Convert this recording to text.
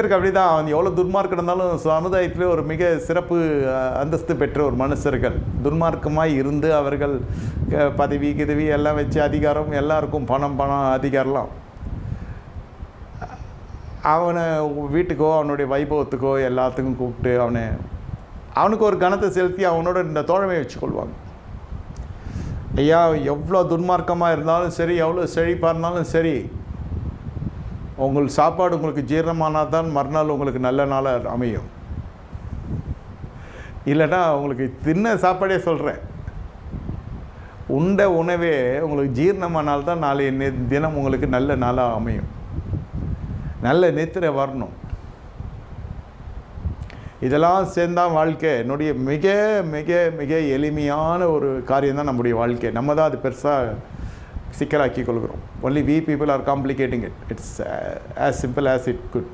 இருக்கு அப்படிதான். அவன் எவ்வளோ துர்மார்க்கம் இருந்தாலும் சமுதாயத்திலே ஒரு மிக சிறப்பு அந்தஸ்து பெற்ற ஒரு மனுஷர்கள். துர்மார்க்கமாக இருந்து அவர்கள் பதவி கிதவி எல்லாம் வச்சு அதிகாரம் எல்லாருக்கும் பணம் பணம் அதிகாரம்லாம். அவனை வீட்டுக்கோ அவனுடைய வைபவத்துக்கோ எல்லாத்துக்கும் கூப்பிட்டு அவனை அவனுக்கு ஒரு கணத்தை செலுத்தி அவனோட இந்த தோழமையை வச்சுக்கொள்வாங்க ஐயா எவ்வளோ துன்மார்க்கமாக இருந்தாலும் சரி எவ்வளோ செழிப்பாக இருந்தாலும் சரி உங்கள் சாப்பாடு உங்களுக்கு ஜீரணமானால் தான் மறுநாள் உங்களுக்கு நல்ல நாளாக அமையும். இல்லைன்னா உங்களுக்கு தின்ன சாப்பாடே சொல்கிறேன் உண்ட உணவே உங்களுக்கு ஜீரணமானால் தான் நாளைய தினம் உங்களுக்கு நல்ல நாளாக அமையும். நல்ல நித்திரை வரணும். இதெல்லாம் சேர்ந்தான் வாழ்க்கை. என்னுடைய மிக மிக மிக எளிமையான ஒரு காரியம் தான் நம்முடைய வாழ்க்கை. நம்ம தான் அது பெருசாக சிக்கலாக்கி கொள்கிறோம். Only we people are complicating it it's as simple as it could